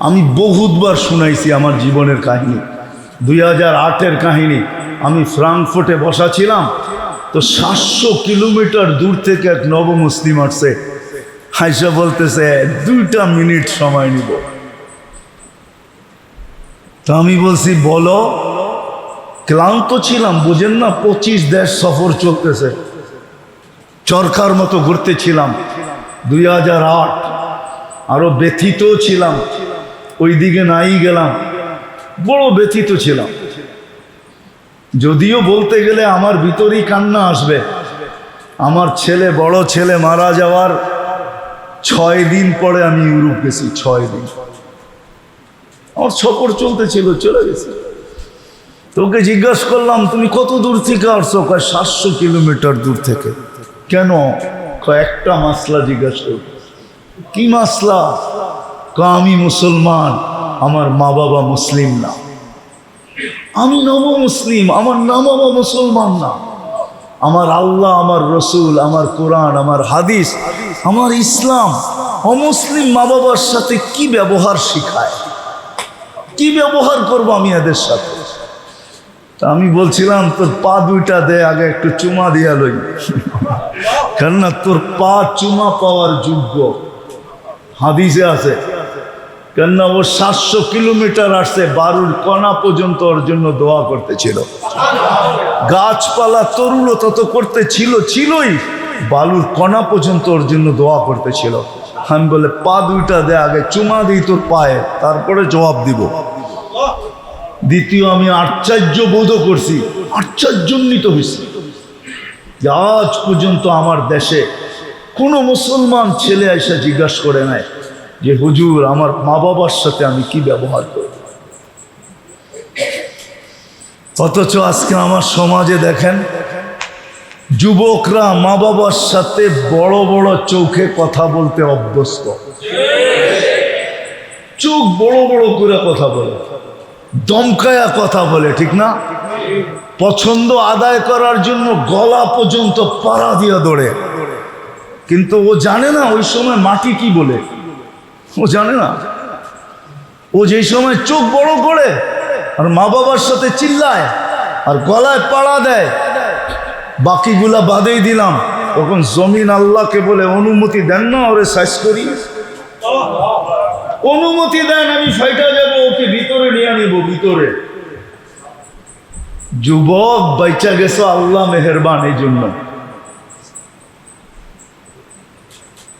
আমি বহুতবার শুনাইছি আমার জীবনের কাহিনী। দুই হাজার আটের কাহিনী। আমি ফ্রাঙ্কফুর্টে বসা ছিলাম, তো সাতশো কিলোমিটার দূর থেকে এক নব মুসলিম আসছে। হাইসা বলতেছে, দুইটা মিনিট সময় নিব। তো আমি বলছি, বলো। ক্লান্ত ছিলাম, বুঝেন না, পঁচিশ দেশ সফর চলতেছে। চরকার মতো ঘুরতেছিলাম দুই হাজার আট আরও ব্যথিত ছিলাম। ওই দিকে নাই গেলাম। বড় ব্যথিত ছিলাম। যদিও বলতে গেলে আমার ভিতরেই কান্না আসবে। আমার ছেলে, বড় ছেলে মারা যাওয়ার ছয় দিন পরে আমি ইউরোপ গেছি, ছয় দিন। আমার সফর চলতেছিল, চলে গেছে। তোকে জিজ্ঞাসা করলাম, তুমি কত দূর থেকে আসছো? কয়, সাতশো কিলোমিটার দূর থেকে। কেন? কয়েকটা মাসলা জিজ্ঞাসা কি মাসলা? আমি মুসলমান, আমার মা বাবা মুসলিম না। আমি নব মুসলিম, আমার না বাবা মুসলমান না। আমার আল্লাহ, আমার রসুল, আমার কোরআন, আমার হাদিস, আমার ইসলাম, অমুসলিম মা বাবার সাথে কি ব্যবহার শিখায়? কি ব্যবহার করব আমি এদের সাথে? তা আমি বলছিলাম, তোর পা দুইটা দে, আগে একটু চুমা দিয়া লই। কেননা তোর পা চুমা পাওয়ার যোগ্য। হাদিসে আছে কেননা ও সাতশো কিলোমিটার আসছে বারুর কণা পর্যন্ত ওর জন্য দোয়া করতেছিল। গাছপালা তরুলতা তো করতে ছিল ছিলই। বালুর কণা পর্যন্ত ওর জন্য দোয়া করতেছিল। আমি বলে, পা দুইটা দে আগে, চুমা দিই তোর পায়ে, তারপরে জবাব দিব। দ্বিতীয়, আমি আশ্চর্য বোধ করছি, আশ্চর্যজনিত হয়েছি আজ পর্যন্ত আমার দেশে কোনো মুসলমান ছেলে এসে জিজ্ঞাসা করে নাই যে, হুজুর, আমার মা বাবার সাথে আমি কি ব্যবহার করব? অথচ আজকে আমার সমাজে দেখেন, যুবকরা মা বাবার সাথে বড় বড় চোখে কথা বলতে অভ্যস্ত। চোখ বড় বড় করে কথা বলে, দমকায়া কথা বলে, ঠিক না? পছন্দ আদায় করার জন্য গলা পর্যন্ত পাড়া দিয়ে দৌড়ে। কিন্তু ও জানে না ওই সময় মাটি কি বলে। ও জানে না। ও যেই সময় চোখ বড় করে আর মা বাবার সাথে চিল্লায় আর গলায় পাড়া দেয়, বাকিগুলা বাদেই দিলাম। তখন জমিন আল্লাহকে বলে, অনুমতি দেন না ওরে সাইজ করি। অনুমতি দেন, আমি ফাইটা যাব ওকে ভিতরে নিয়ে নিব ভিতরে। যুবক বাইচা গেছো, আল্লাহ মেহরবান এই জন্য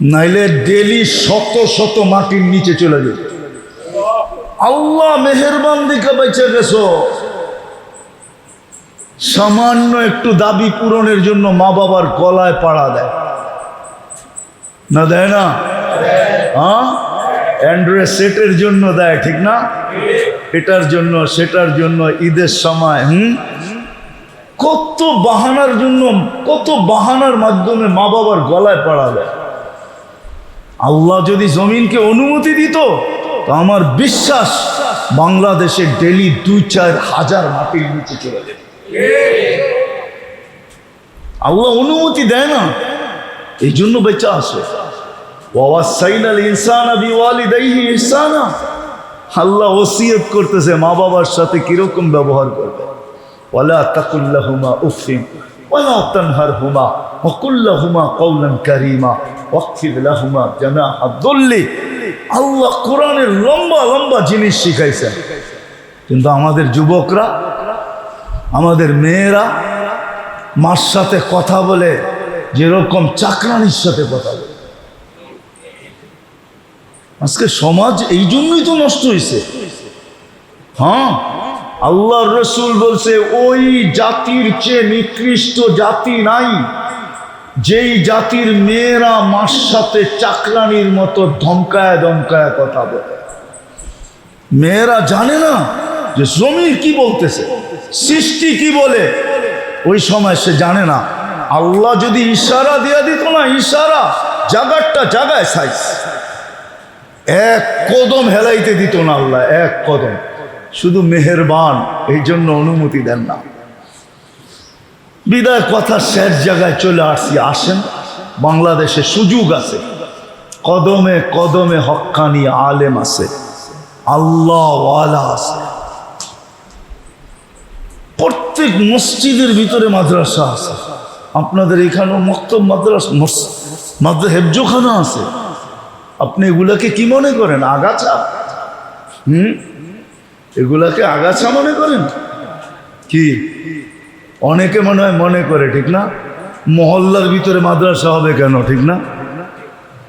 নাইলে ডেলি শত শত মাটির নিচে চলে যেত। আল্লাহ মেহরবান দিকে বেঁচে গেছো। সামান্য একটু দাবি পূরণের জন্য মা বাবার গলায় পাড়া দেয়। না দেয় না? হ্যাঁ? অ্যান্ড্রয়েড সেটের জন্য দেয়, ঠিক না? এটার জন্য, সেটার জন্য, ঈদের সময়, হুম? কত বাহানার জন্য, কত বাহানার মাধ্যমে মা বাবার গলায় পাড়া দেয়। আল্লাহ যদি জমিনকে অনুমতি দিত, তো আমার বিশ্বাস বাংলাদেশে ডেলি দুই, চার হাজার মাটির নিচে চলে যেত। আল্লাহ অনুমতি দেয় না। এই জন্য বেচা আসে আল্লাহ ওসিয়ত করতেছে মা বাবার সাথে কীরকম ব্যবহার করবে। ওয়ালা তানহারহুমা ওয়াকুল্লাহুমা কওলান কারীমা ওয়াকফিদ লাহুমা জানাহা দুল্লি আল্লাহ কোরআনের লম্বা লম্বা জিনিস শিখাইছেন। কিন্তু আমাদের যুবকরা, আমাদের মেয়েরা মার সাথে কথা বলে, যেরকম চাকরানির সাথে কথা বলে। আজকে সমাজ এই জন্যই তো নষ্ট হয়েছে হ্যাঁ? আল্লাহ রসুল বলছে, ওই জাতির চেয়ে নিকৃষ্ট জাতি নাই। যেই জাতির মেয়েরা মার সাথে চাকরানির মতো ধমকায় ধমকায় কথা বলে। মেয়েরা জানে না যে জমির কি বলতেছে, সৃষ্টি কি বলে। ওই সময় সে জানে না। আল্লাহ যদি ইশারা দিয়া দিত না, ইশারা জাগারটা জাগায় সাইজ এক কদম হেলাইতে দিত না আল্লাহ, এক কদম। শুধু মেহেরবান, এই জন্য অনুমতি দেন না। বিদায় কথা শেষ জায়গায় চলে আসছি, আসেন। বাংলাদেশে সুযোগ আছে। কদমে কদমে হক্কানি আলেম আছে। আল্লাহওয়ালা আছে। প্রত্যেক মসজিদের ভিতরে মাদ্রাসা আছে। আপনাদের এখানেও মক্তব মাদ্রাসা মাদ্রা হেফজোখানা আছে। আপনি এগুলাকে কি মনে করেন? আগাছা? হুম? এগুলাকে আগাছা মনে করেন? কি? অনেকে মনে হয় মনে করে, ঠিক না? মহল্লার ভিতরে মাদ্রাসা হবে কেন, ঠিক না?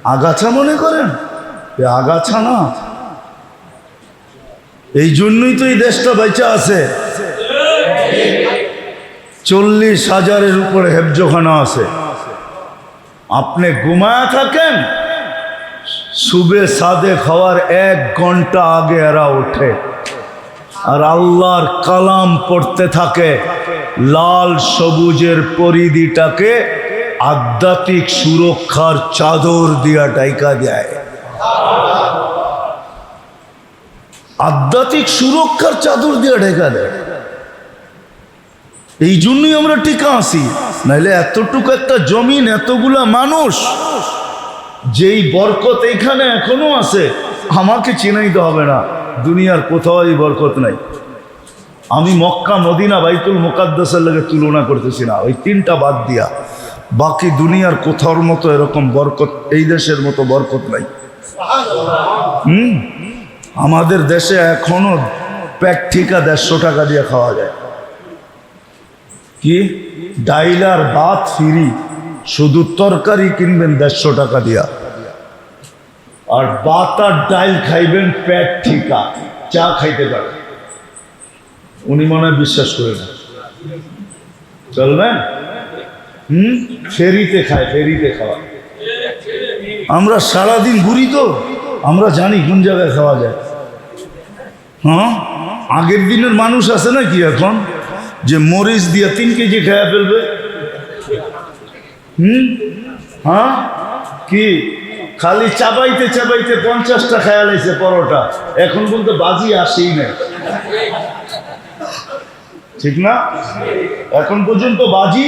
আগাছা মনে করেন? আগাছা না। এই জন্যই তো এই দেশটা বেঁচে আছে। চল্লিশ হাজারের উপরে হেফজোখানা আছে। আপনি ঘুমায়া থাকেন সুবে সাদে খাওয়ার এক ঘণ্টা আগে এরা ওঠে। আর আল্লাহর কালাম পড়তে থাকে, লাল সবুজের পরিধিটাকে আধ্যাত্মিক সুরক্ষার চাদর দিয়া ডাইকা দেয়। আধ্যাত্মিক সুরক্ষার চাদর দিয়া ঢেকা দেয়। এই জন্যই আমরা টিকা আসি নাহলে এতটুকু একটা জমিন, এতগুলা মানুষ, যেই বরকত এখানে এখনও আছে, আমাকে চিনাইতে হবে না। দুনিয়ার কোথাও এই বরকত নাই। আমি মক্কা, মদিনা, বাইতুল মোকাদ্দাসের লাগে তুলনা করতেছি না। ওই তিনটা বাদ দিয়া বাকি দুনিয়ার কোথাওর মতো এরকম বরকত, এই দেশের মতো বরকত নাই। হুম? আমাদের দেশে এখনও প্যাক ঠিকা দেড়শো টাকা দিয়ে খাওয়া যায়। কি? ডাইলার বাত ফিরি। শুধু তরকারি কিনবেন দেড়শো টাকা দিয়া। আর ভাত আর ডাইল খাইবেন প্যাট ঠিকা, চা খাইতে পারে। উনি মনে হয় বিশ্বাস করে না। চলবেন? হুম? ফেরিতে খায়, ফেরিতে খাওয়া। আমরা সারাদিন ঘুরি তো, আমরা জানি কোন জায়গায় খাওয়া যায়। হ্যাঁ? আগের দিনের মানুষ আছে না কি এখন? যে মরিচ দিয়ে তিন কেজি খেয়ে ফেলবে। হুম? হ্যাঁ? কি? খালি চাবাইতে চাবাইতে পঞ্চাশটা খেয়াল আছে পরোটা। এখন বলতে বাজি আসেই না ঠিক না? এখন পর্যন্ত বাজি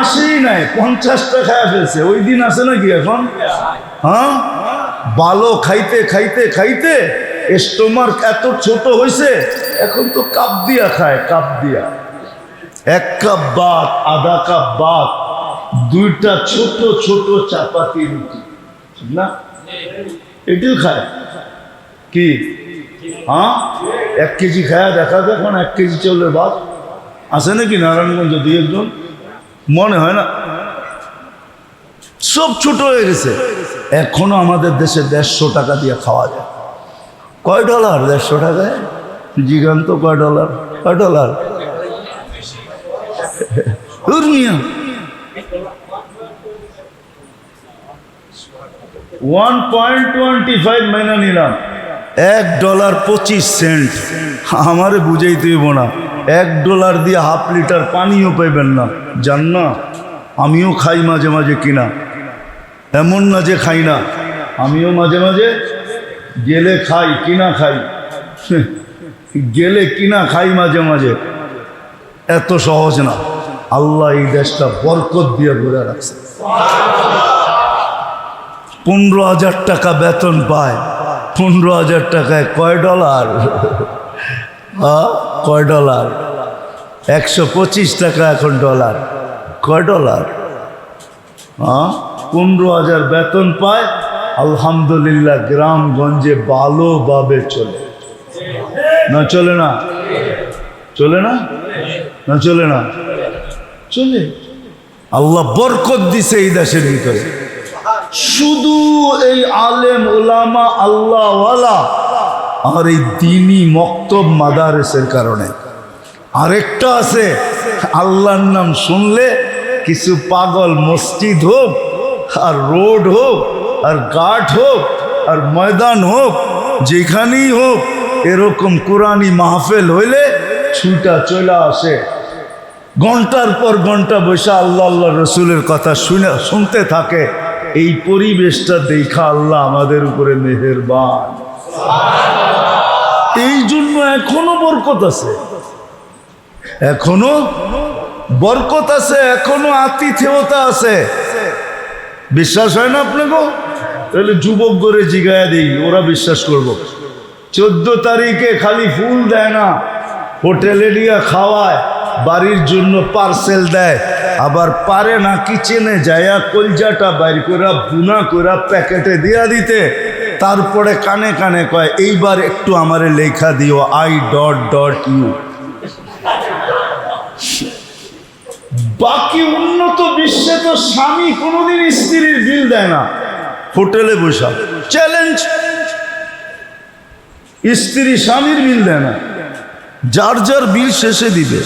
আসেই নাই, পঞ্চাশটা খায়া ফেলছে। ওই দিন আছে নাকি এখন? হ্যাঁ? ভালো খাইতে খাইতে খাইতে স্টোমার এত ছোট হয়েছে এখন তো কাপ দিয়া খায়, কাপ দিয়া। এক কাপ ভাত, আধা কাপ ভাত, দুইটা ছোট ছোট চাপাতি রুটি। না। এটিও খায়। কি? হ্যাঁ? এক কেজি খায়া, দেখা দেখুন এক কেজি চলে ভাত। আছে নাকি নারায়ণগঞ্জ দুই একজন? মনে হয় না। সব ছোট হয়ে গেছে। এখনও আমাদের দেশে দেড়শো টাকা দিয়ে খাওয়া যায়। কয় ডলার? দেড়শো টাকায় জিগান্ত কয় ডলার? কয় dollar? One point twenty five মাইনা নিলাম। এক ডলার পঁচিশ সেন্ট। আমারে বুঝেই তুইব না। এক ডলার দিয়ে হাফ লিটার পানিও পাইবেন না। জান না? আমিও খাই মাঝে মাঝে কিনা। এমন না যে খাই না। আমিও মাঝে মাঝে গেলে খাই, কিনা খাই। গেলে কিনা খাই মাঝে মাঝে। এত সহজ না। আল্লাহ এই দেশটা বরকত দিয়ে ঘুরে রাখছে। পনেরো হাজার টাকা বেতন পায়। পনেরো হাজার টাকায় কয় ডলার? কয় ডলার? একশো পঁচিশ টাকা এখন ডলার। কয় ডলার? হ্যাঁ পনেরো হাজার বেতন পায়। আলহামদুলিল্লাহ গ্রামগঞ্জে ভালোভাবে চলে। না চলে না? চলে না? না চলে না? চলে। আল্লাহ বরকত দিছে এই দেশের ভিতরে। শুধু এই আলেম ওলামা আল্লাহওয়ালা আর এই দিনই মক্তব মাদারেসের কারণে। আরেকটা আছে, আল্লাহর নাম শুনলে কিছু পাগল মসজিদ হোক, আর রোড হোক, আর ঘাট হোক, আর ময়দান হোক, যেখানেই হোক, এরকম কোরআনী মাহফেল হইলে ছুটা চলে আসে। ঘণ্টার পর ঘণ্টা বসে আল্লাহ আল্লাহ রসুলের কথা শুনে, শুনতে থাকে। এই পরিবেশটা দেখা আল্লাহ আমাদের উপরে মেহেরবান। এই জন্য এখনও বরকত আছে। এখনও বরকত আছে, এখনও আতিথেয়তা আছে। বিশ্বাস হয় না আপনাকে তাহলে যুবক করে জিগায়া দিই, ওরা বিশ্বাস করব। চোদ্দ তারিখে খালি ফুল দেয় না, হোটেলে নিয়ে খাওয়ায়। বাড়ির জন্য পার্সেল দেয়। আবার পারে না কিচেনে যায়া কলজাটা বাইর করে বুনা করে প্যাকেটে দিয়া দিতে। তারপরে কানে কানে কয়, এইবার একটু আমারে লেখা দিও আই ডট ডট ইউ বাকি উন্নত বিশ্বে তো স্বামী কোনোদিন স্ত্রীর বিল দেয় না। হোটেলে বসা চ্যালেঞ্জ স্ত্রী স্বামীর বিল দেয় না। যার যার বিল শেষে দিবে।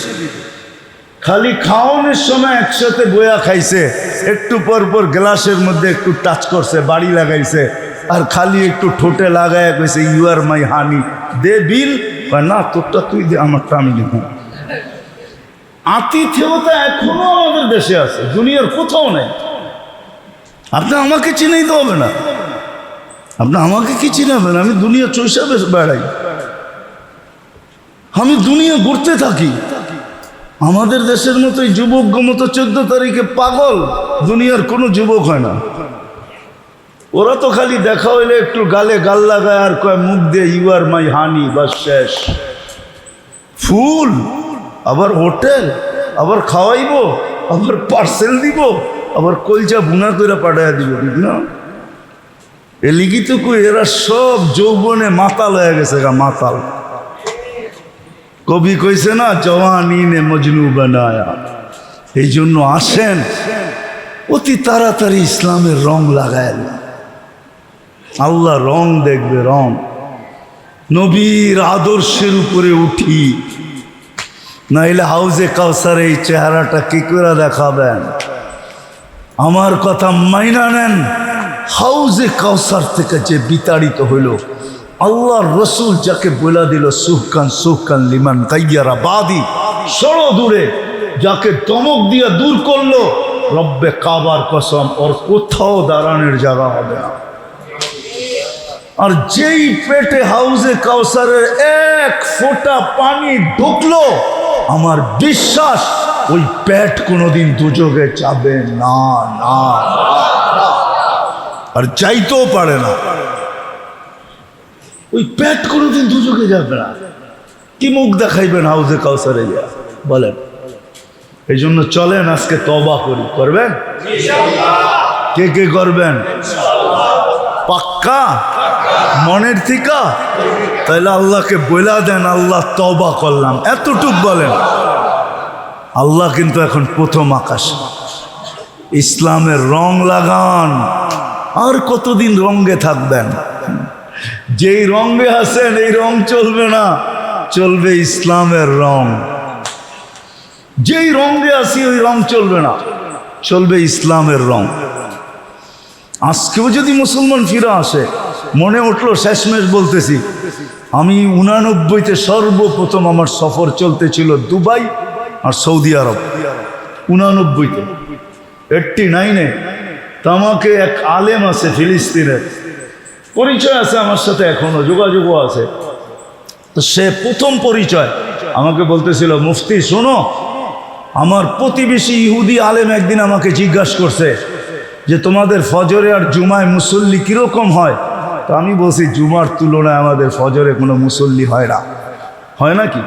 খালি খাওয়ানোর সময় একসাথে বয়া খাইছে, একটু পর পর গ্লাসের মধ্যে একটু টাচ করছে, বাড়ি লাগাইছে, আর খালি একটু ঠোঁটে লাগায় কইছে ইউ আর মাই হানি দে বিল না, তোরটা তুই দে আমারটা আমি দেবো আতিথেয়তা এখনও আমাদের দেশে আছে, দুনিয়ার কোথাও নেই। আপনি আমাকে চিনেই তো হবে না। আপনি আমাকে কি চিনাবেন? আমি দুনিয়া চৈসা বেশ বেড়াই। আমি দুনিয়া ঘুরতে থাকি। আমাদের দেশের মতো যুবক মতো চোদ্দ তারিখে পাগল, দুনিয়ার কোনো যুবক হয় না। ওরা তো খালি দেখা হইলে একটু গালে গাল লাগায় আর কয়, মুখ দিয়ে ইউ আর মাই হানি বা শেষ। ফুল, আবার হোটেল, আবার খাওয়াইবো, আবার পার্সেল দিব, আবার কলচা বুনা করে পাঠাইয়া দিব ঠিক না? এ লিখিত এরা সব যৌবনে মাতাল হয়ে গেছে গা, মাতাল। কবি কইছে না, জওয়ানি নে মজনু বানায়া। এই জন্য আসেন, অতি তাড়াতাড়ি ইসলামের রং লাগায়। আল্লাহ। রং দেখবে, রং। নবীর আদর্শের উপরে উঠি। নাইলে হাউজে কাউসার এই চেহারাটা কি করে দেখাবেন? আমার কথা মাইনা নেন, হাউজে কাউসার থেকে যে বিতাড়িত হইল আল্লাহর রসুল যাকে বলে দিল, সুহকান সুহকান লিমান কাইয়ারা বাদি সরো দূরে, যাকে দমক দিয়া দূর করল, রব্বে কাবার কসম, ওর কোথাও দাঁড়ানোর জায়গা হবে না আর যেই পেটে হাউজে কাউসারের এক ফোঁটা পানি ঢুকলো, আমার বিশ্বাস ওই পেট কোনোদিন দুযোগে যাবে না না না। আর চাইতেও পারে না ওই পেট কোনোদিন দুযোগে যাবে না। কি মুখ দেখাইবেন হাউজে কাউসারে যা বলেন। এই জন্য চলেন আজকে তবা করি। করবেন? কে কে করবেন? পাক্কা? মনের থিকা? তাহলে আল্লাহকে বইলা দেন আল্লাহ তবা করলাম। এতটুক বলেন। আল্লাহ কিন্তু এখন প্রথম আকাশ। ইসলামের রং লাগান। আর কতদিন রঙ্গে থাকবেন? যেই রঙ্গে আছেন, এই রং চলবে না, চলবে ইসলামের রং। যেই রঙে আসি ওই রং চলবে না, চলবে ইসলামের রং। আজকেও যদি মুসলমান ফিরে আসে, মনে উঠল, শেষমেশ বলতেছি, আমি উনানব্বইতে সর্বপ্রথম আমার সফর চলতেছিল দুবাই আর সৌদি আরব। উনানব্বইতে। এইটটি নাইনে তো আমাকে এক আলেম আছে ফিলিস্তিনের পরিচয় আছে আমার সাথে এখনও, যোগাযোগও আছে। তো সে প্রথম পরিচয় আমাকে বলতেছিল, মুফতি, শোনো, আমার প্রতিবেশী ইহুদি আলেম একদিন আমাকে জিজ্ঞাসা করছে যে তোমাদের ফজরে আর জুমায় মুসল্লি কীরকম হয়? তো আমি বলছি, জুমার তুলনায় আমাদের ফজরে কোনো মুসল্লি হয় না। হয় নাকি?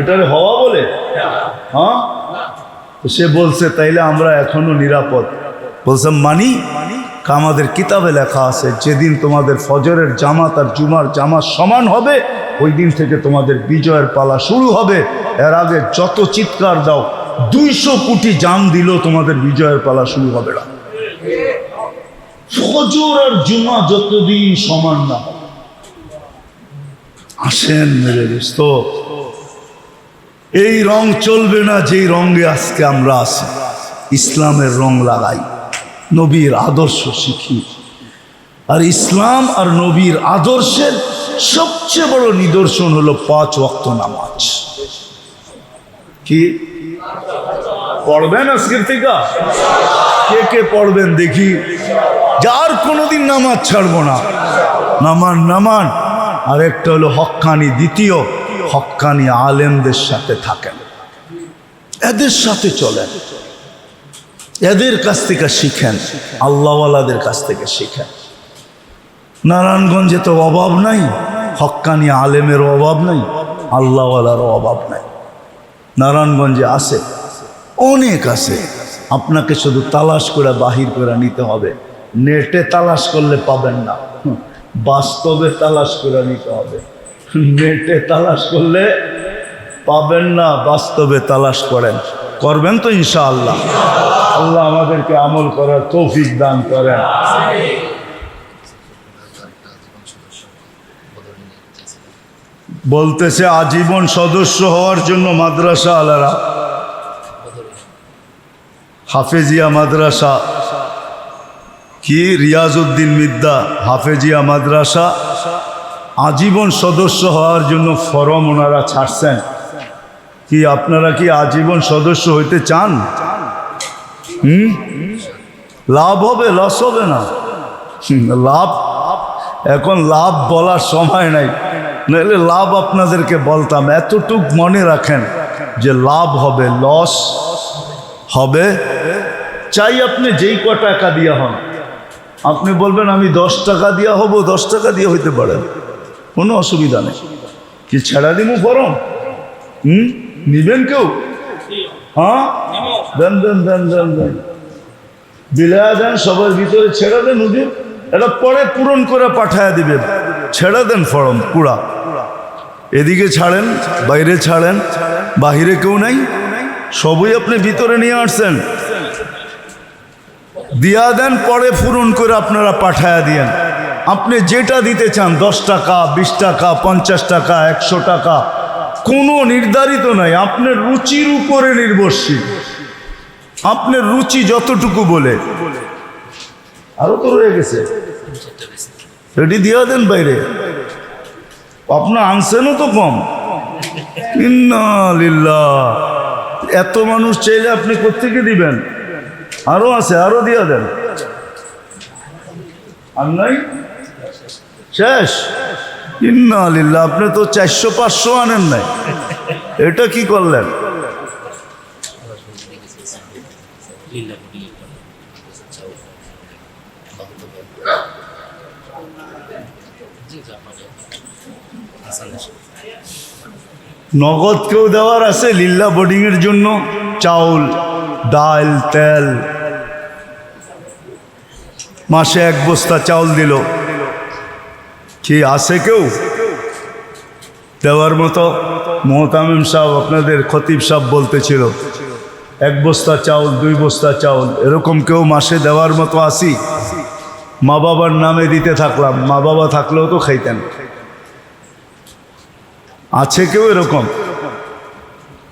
এটারে হওয়া বলে? হ্যাঁ? সে বলছে, তাইলে আমরা এখনও নিরাপদ। বলছে, মানি? আমাদের কিতাবে লেখা আছে, যেদিন তোমাদের ফজরের জামাত আর জুমার জামাত সমান হবে, ওই দিন থেকে তোমাদের বিজয়ের পালা শুরু হবে। এর আগে যত চিৎকার দাও, দুইশো কোটি জাম দিলেও তোমাদের বিজয়ের পালা শুরু হবে না। ফজর আর জুমা যতদিন সমান না আসেন মেরে এই রং চলবে না, যেই রঙে আজকে আমরা আছি। ইসলামের রং লাগাই। নবীর আদর্শ শিখি। আর ইসলাম আর নবীর আদর্শের সবচেয়ে বড় নিদর্শন হলো পাঁচ ওয়াক্ত নামাজ। কি? পড়বেন আজকের থেকে? কে কে পড়বেন দেখি। যার কোনোদিন নামাজ ছাড়বো না। নামান নামান। আর একটা হলো হক্কানি দ্বিতীয় হক্কানি আলেমদের সাথে থাকেন। এদের সাথে চলেন। এদের কাছ থেকে শিখেন, আল্লাহওয়ালাদের কাছ থেকে শিখেন। নারায়ণগঞ্জে তো অভাব নাই, হক্কানি আলেমের অভাব নাই, আল্লাহওয়ালারও অভাব নাই। নারায়ণগঞ্জে আছে, অনেক আছে। আপনাকে শুধু তালাশ করে বাহির করে নিতে হবে। নেটে তালাশ করলে পাবেন না। বাস্তবে তালাশ করে নিতে হবে। নেটে তালাশ করলে পাবেন না, বাস্তবে তালাশ করেন। করবেন তো ইনশাআল্লাহ। আল্লাহ আমাদেরকে আমল করার তৌফিক দান করেন। বলতেছে, আজীবন সদস্য হওয়ার জন্য মাদ্রাসা আলারা হাফেজিয়া মাদ্রাসা। কি? রিয়াজউদ্দিন মিদ্দা, হাফেজিয়া মাদ্রাসা। আজীবন সদস্য হওয়ার জন্য ফরম ওনারা ছাড়ছেন। কি আপনারা কি আজীবন সদস্য হইতে চান? হুম? লাভ হবে, লস হবে না। লাভ, এখন লাভ বলার সময় নাই। নাহলে লাভ আপনাদেরকে বলতাম, এতটুক মনে রাখেন যে লাভ হবে, লস হবে। চাই আপনি যেই ক টাকা দিয়া হন। আপনি বলবেন, আমি দশ টাকা দিয়া হব, দশ টাকা দিয়ে হইতে পারেন কোনো অসুবিধা নেই। কি ছেড়া দিমু ফরম হুম? নিবেন কেউ? হ্যাঁ? দেন দেন দেন দেন দেন। দেন, সবার ভিতরে ছেড়ে দেন হুজুর। এটা পরে পূরণ করে পাঠায় দিবেন। ছেড়ে দেন ফরম, পুরা। এদিকে ছাড়েন, বাইরে ছাড়েন, বাহিরে কেউ নাই। সবই আপনি ভিতরে নিয়ে আসছেন। দিয়া দেন, পরে পূরণ করে আপনারা পাঠায়া দিয়েন। আপনি যেটা দিতে চান, দশ টাকা, বিশ টাকা, পঞ্চাশ টাকা, একশো টাকা কোনো নির্ধারিত নাই। আপনার রুচির উপরে নির্ভরশীল। আপনার রুচি যতটুকু বলে। আরও তো রয়ে গেছে। রেডি দিয়া দেন বাইরে। আপনার আনসেনও তো কম। এত মানুষ চাইলে আপনি কোথেকে দিবেন? আরও আছে, আরও দিয়া দেন। আর নাই? শেষ? ইন্না আপনি তো চারশো, পাঁচশো আনেন নাই। এটা কি করলেন? নগদ কেউ দেওয়ার আছে? লিল্লা বোর্ডিংয়ের জন্য চাউল, ডাল, তেল। মাসে এক বস্তা চাউল দিল। কি আছে কেউ? দেওয়ার মতো মোহতামিম সাহেব আপনাদের খতিব সাহেব বলতেছিল, এক বস্তা চাউল, দুই বস্তা চাউল, এরকম কেউ মাসে দেওয়ার মতো আসি মা বাবার নামে দিতে থাকলাম, মা বাবা থাকলেও তো খাইতেন। আছে কেউ এরকম?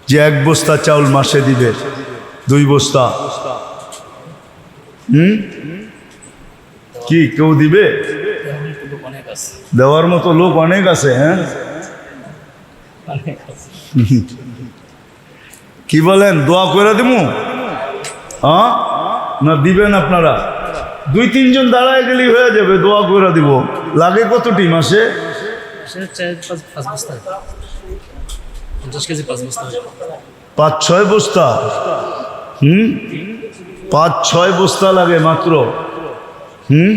যে এক বস্তা চাউল মাসে দিবে, দুই বস্তা? হুম? কি, কেউ দিবে? দেওয়ার মতো লোক অনেক আছে হ্যাঁ? কি বলেন, দোয়া করে দিমু? হ্যাঁ? না দিবেন আপনারা? দুই, তিনজন দাঁড়ায় গেলেই হয়ে যাবে, দোয়া করে দিব। লাগে কতটি মাসে পাঁচ, ছয় বস্তা। হুম? পাঁচ, ছয় বস্তা লাগে মাত্র। হুম?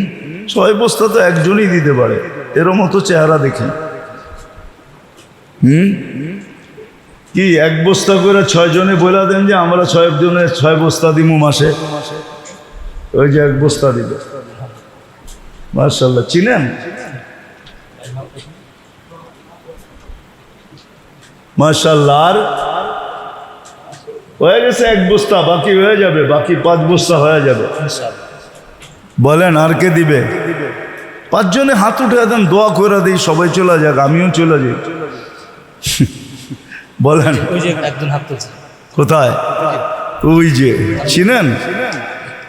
ছয় বস্তা তো একজনই দিতে পারে। এরম মতো চেহারা দেখি। হুম? কি, এক বস্তা করে ছয় জনে বলে দেন যে আমরা ছয় জনে ছয় বস্তা দিমু মাসে? ওই যে এক বস্তা দিবে মার্শাল্লাহ চিনেন? মার্শাল্লাহ আর হয়ে গেছে এক বস্তা, বাকি হয়ে যাবে, বাকি পাঁচ বস্তা হয়ে যাবে। বলেন, আর কে দিবে? পাঁচজনে হাত উঠে দেন দোয়া করে দিই সবাই চলে যাক আমিও চলে যাই। বলেন। একজন হাত কোথায়? ওই যে চিনেন?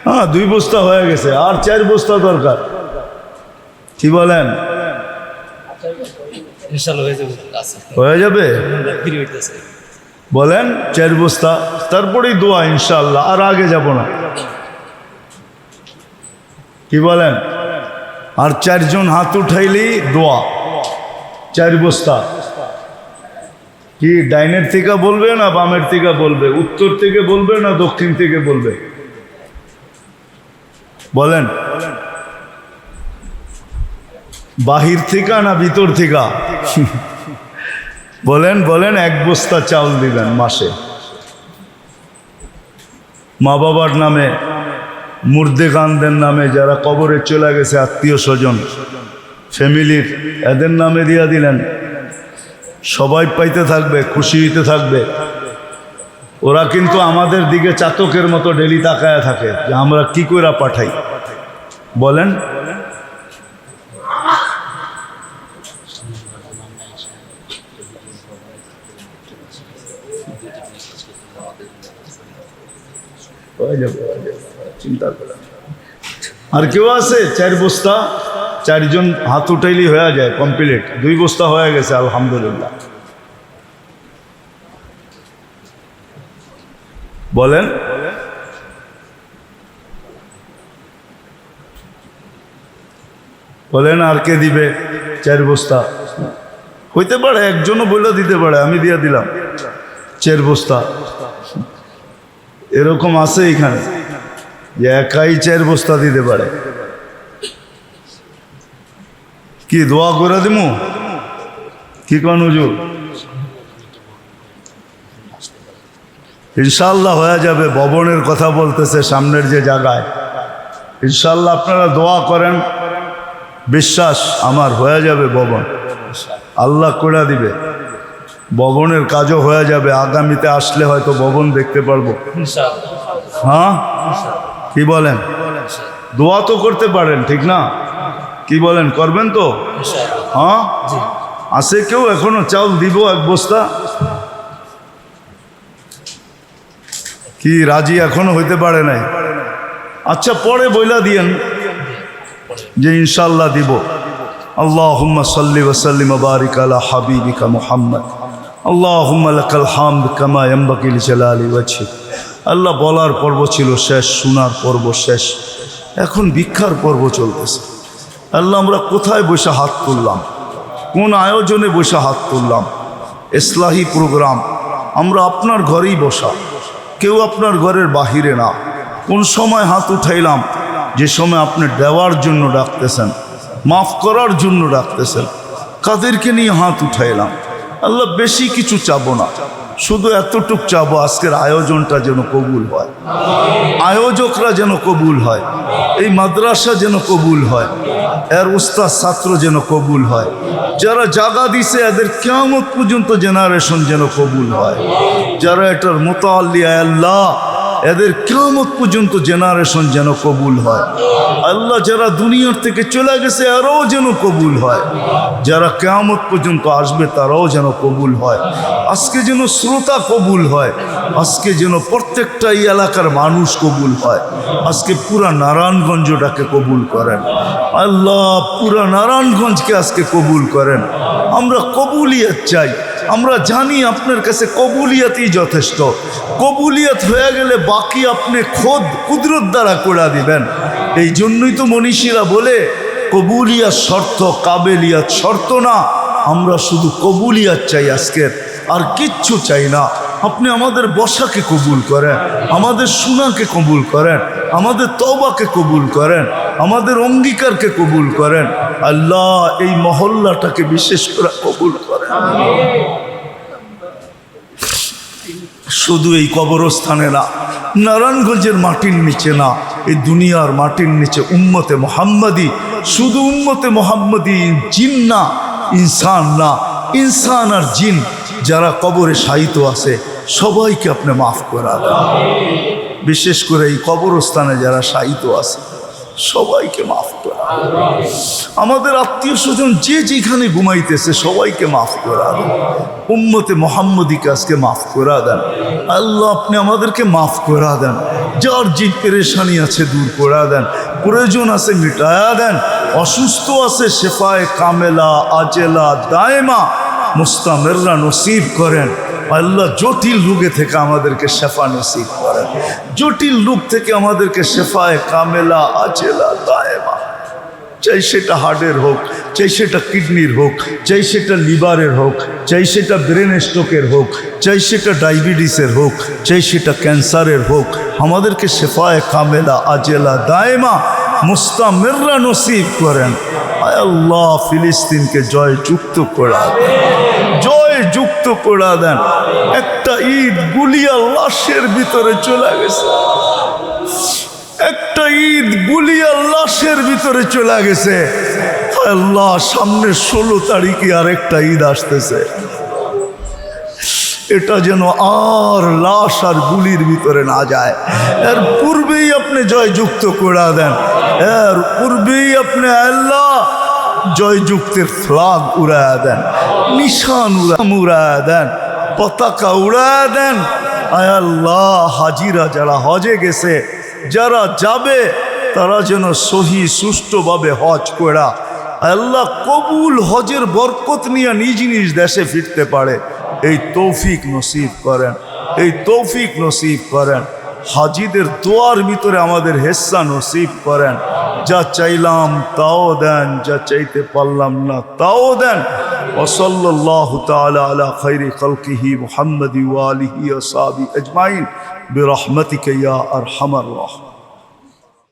হ্যাঁ দুই বস্তা হয়ে গেছে আর চার বস্তা দরকার। কি বলেন? হয়ে যাবে হয়ে যাবে? বলেন চার বস্তা তারপরেই দোয়া ইনশাল্লাহ আর আগে যাব না। কি বলেন? আর চারজন হাত উঠাইলেই দোয়া। চার বস্তা। কি, ডাইনের থেকে বলবে না বামের থেকে বলবে? উত্তর থেকে বলবে না দক্ষিণ থেকে বলবে? বলেন। বাহির থেকে না ভিতর থেকে? বলেন বলেন, এক বস্তা চাউল দিবেন মাসে। মা বাবার নামে। মুর্দে গানদের নামে যারা কবরে চলে গেছে, আত্মীয় স্বজন, ফ্যামিলির, এদের নামে দিয়া দিলেন। সবাই পাইতে থাকবে, খুশি হইতে থাকবে। ওরা কিন্তু আমাদের দিকে চাতকের মতো ডেলি তাকায় থাকে যে আমরা কি করে পাঠাই। বলেন হয়ে যাবে, হয়ে যাবে, চিন্তা। আর কেউ আছে, চার বস্তা, চারজন হাত উঠাইলি হয়ে যায় কমপ্লিট দুই বস্তা হয়ে গেছে, আলহামদুলিল্লাহ। বলেন। বলেন, আর কে দিবে চার বস্তা? হইতে পারে, একজনও বলে দিতে পারে, আমি দিয়ে দিলাম। চার বস্তা। এরকম আছে এখানে। যে একাই চার বস্তা দিতে পারে। কি, দোয়া করে দিমু? কি কোন হুজুর? ইনশাল্লাহ হয়ে যাবে, ভবনের কথা বলতেছে সামনের যে জায়গায়। ইনশাল্লাহ আপনারা দোয়া করেন, বিশ্বাস আমার হয়ে যাবে ভবন। আল্লাহ করে দিবে। ভবনের কাজও হয়ে যাবে আগামীতে আসলে হয়তো ভবন দেখতে পারব। হ্যাঁ? কি বলেন? দোয়া তো করতে পারেন ঠিক না? কি বলেন করবেন তো? হ্যাঁ? আছে কেউ এখনও চাউল দিব এক বস্তা? কি রাজি এখনও হইতে পারে নাই? আচ্ছা পরে বইলা দিয়েন যে ইনশাল্লাহ দিব। আল্লাহুম্মা সাল্লি ওয়া সাল্লিম ওয়া বারিক আলা হাবিবিকা মুহাম্মদ। আল্লাহুম্মা কামা ইয়ানবাগি লিজালালি ওয়াজহিক আল্লাহ বলার পর্ব ছিল শেষ, শোনার পর্ব শেষ। এখন ভিক্ষার পর্ব চলতেছে। আল্লাহ, আমরা কোথায় বসে হাত তুললাম? কোন আয়োজনে বসে হাত তুললাম? ইসলাহি প্রোগ্রাম। আমরা আপনার ঘরেই বসা। কেউ আপনার ঘরের বাহিরে না। কোন সময় হাত উঠাইলাম? যে সময় আপনি দেওয়ার জন্য ডাকতেছেন, মাফ করার জন্য ডাকতেছেন। কাদেরকে নিয়ে হাত উঠাইলাম? আল্লাহ বেশি কিছু চাবো না। শুধু এতটুক চাবো আজকের আয়োজনটা যেন কবুল হয়। আয়োজকরা যেন কবুল হয়। এই মাদ্রাসা যেন কবুল হয়। এর উস্তাদ ছাত্র যেন কবুল হয়। যারা জাগা দিছে, এদের কেমন পর্যন্ত জেনারেশন যেন কবুল হয়। যারা এটার মোতাল্লিয়া আল্লাহ এদের কেমত পর্যন্ত জেনারেশন যেন কবুল হয়। আল্লাহ যারা দুনিয়ার থেকে চলে গেছে আরও যেন কবুল হয়। যারা কেয়ামত পর্যন্ত আসবে, তারাও যেন কবুল হয়। আজকে যেন শ্রোতা কবুল হয়, আজকে যেন প্রত্যেকটা এই এলাকার মানুষ কবুল হয়। আজকে পুরা নারায়ণগঞ্জটাকে কবুল করেন। আল্লাহ পুরা নারায়ণগঞ্জকে আজকে কবুল করেন। আমরা কবুলিয়ত চাই। আমরা জানি আপনার কাছে কবুলিয়াতই যথেষ্ট। কবুলিয়াত হয়ে গেলে বাকি আপনি খোদ কুদরত দ্বারা করে দিবেন। এই জন্যই তো মনীষীরা বলে, কবুলিয়াত শর্ত, কাবেলিয়াত শর্ত না। আমরা শুধু কবুলিয়াত চাই আজকের, আর কিচ্ছু চাই না। আপনি আমাদের বসাকে কবুল করেন, আমাদের সুনাকে কবুল করেন, আমাদের তবাকে কবুল করেন, আমাদের অঙ্গীকারকে কবুল করেন। আল্লাহ এই মহল্লাটাকে বিশেষ করে কবুল করেন। শুধু এই কবরস্থানে না, নারায়ণগঞ্জের মাটির নিচে না, এই দুনিয়ার মাটির নিচে উম্মতে মোহাম্মদী, শুধু উম্মতে মোহাম্মদী জিন না, ইনসান না, ইনসান আর জিন যারা কবরে সাহিত্য আছে, সবাইকে আপনি মাফ করা বিশেষ করে এই কবরস্থানে যারা সাহিত্য আছে, সবাইকে মাফ আমাদের আত্মীয় স্বজন যে যেখানে ঘুমাইতেছে, সবাইকে মাফ করা দেন। উম্মতে মোহাম্মদীকে আজকে মাফ করা দেন। আল্লাহ আপনি আমাদেরকে মাফ করা দেন। যার যে পেরেশানি আছে দূর করা দেন। প্রয়োজন আছে মিটায়া দেন। অসুস্থ আছে শেফায় কামেলা, আজেলা, দায়মা, মুস্তামেররা নসিব করেন। আল্লাহ জটিল রোগে থেকে আমাদেরকে শেফা নসিব করেন। জটিল রোগ থেকে আমাদেরকে শেফায় কামেলা, আজেলা চাই সেটা হার্টের হোক চাই সেটা কিডনির হোক চাই সেটা লিভারের হোক চাই সেটা ব্রেন স্ট্রোকের হোক চাই সেটা ডায়াবেটিসের হোক চাই সেটা ক্যান্সারের হোক, আমাদেরকে শেফায় কামেলা, আজেলা, দায়মা, মুস্তামেররা নসিব করেন। আল্লাহ, ফিলিস্তিনকে জয় যুক্ত করা জয় যুক্ত করা দেন। একটা ঈদ গুলিয়া লাশের ভিতরে চলে গেছে। একটা ঈদ গুলিয়া লাশের ভিতরে চলে গেছে। আল্লাহ, সামনে ষোলো তারিখে আর একটা ঈদ আসতেছে। এটা যেন আর লাশ আর গুলির ভিতরে না যায়। এর পূর্বেই আপনি জয়যুক্ত করে দেন। এর পূর্বেই আপনি আল্লাহ জয়যুক্তের ফ্লাগ উড়ায় দেন, নিশান উড়া উড়ায় দেন, পতাকা উড়ায় দেন। আয় আল্লাহ, হাজিরা যারা হজে গেছে যারা যাবে, তারা যেন সহি, সুষ্ঠুভাবে হজ করা। আল্লাহ কবুল হজের বরকত নিয়ে নিজ নিজ দেশে ফিরতে পারে। এই তৌফিক নসিব করেন, এই তৌফিক নসিব করেন। হাজিদের দোয়ার ভিতরে আমাদের হেসা নসিব করেন। যা চাইলাম তাও দেন, যা চাইতে পারলাম না তাও দেন। ওসল্লাহ তাআলা আলা খৈরি খলকিহি মুহাম্মদি ওয়ালিহি ওসাবি আজমাইন। বিরহমতিকা ইয়া আরহামার রাহিম।